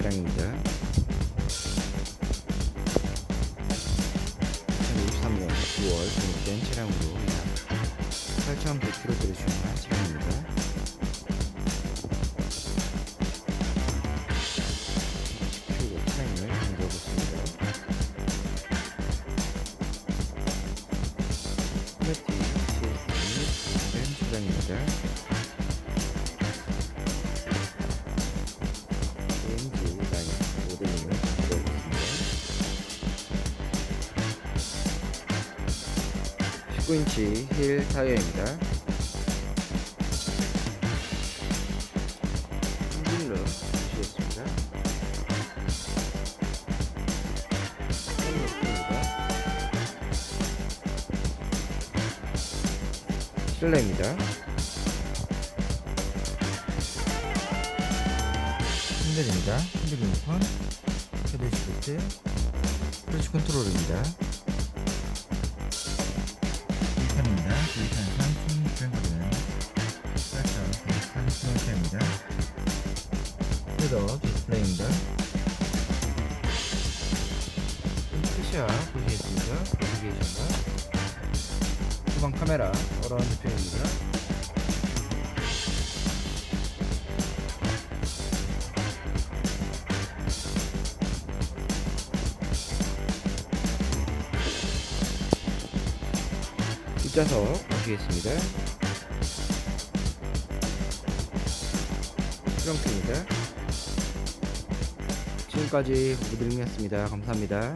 차량입니다. 2023년 9월 등록된 차량으로 약 8,100km를 주행한 차량입니다. 시스템이 된 차량입니다. 19인치 힐 타이어입니다. 힐러 주시겠습니다. 실내입니다. 핸들입니다. 핸들 인턴, 헤드 시프트, 크러치 컨트롤입니다. 1편입니다. 헤더 디스플레이입니다. 스샷 보시겠습니다. 내비게이션과 후방 카메라 어라운드 뷰입니다. 뒷좌석 보시겠습니다. 트렁크입니다. 지금까지 무드링이었습니다. 감사합니다.